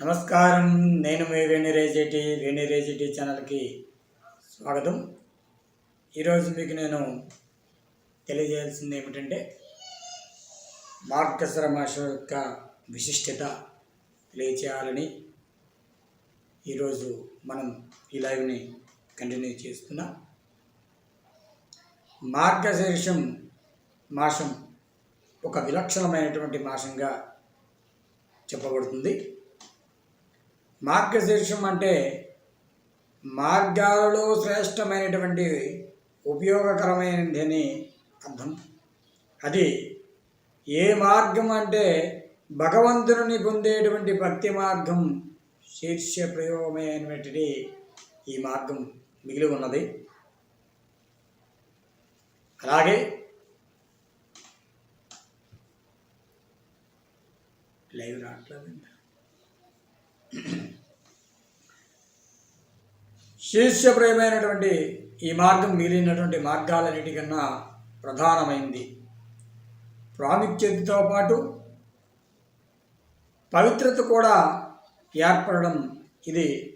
నమస్కారం. నేను మీ వేణిరేజెటి వేణిరేజెటి ఛానల్కి స్వాగతం. ఈరోజు మీకు నేను తెలియజేయాల్సింది ఏమిటంటే మార్గశర మాష యొక్క విశిష్టత తెలియచేయాలని ఈరోజు మనం ఈ లైవ్ని కంటిన్యూ చేస్తున్నాం. మార్గశీర్షం మాసం ఒక విలక్షణమైనటువంటి మాసంగా చెప్పబడుతుంది. మార్గశీర్షం అంటే మార్గాలలో శ్రేష్టమైనటువంటి ఉపయోగకరమైనదని అర్థం. అది ఏ మార్గం అంటే భగవంతుని పొందేటువంటి భక్తి మార్గం శీర్ష ప్రయోగమైనటువంటిది ఈ మార్గం మిగిలి ఉన్నది. అలాగే లైవ్ రావట్లేదండి. శీర్షప్రయమైనటువంటి ఈ మార్గం మిగిలినటువంటి మార్గాలన్నిటికన్నా ప్రధానమైంది. ప్రాముఖ్యతతో పాటు పవిత్రత కూడా ఏర్పడడం ఇది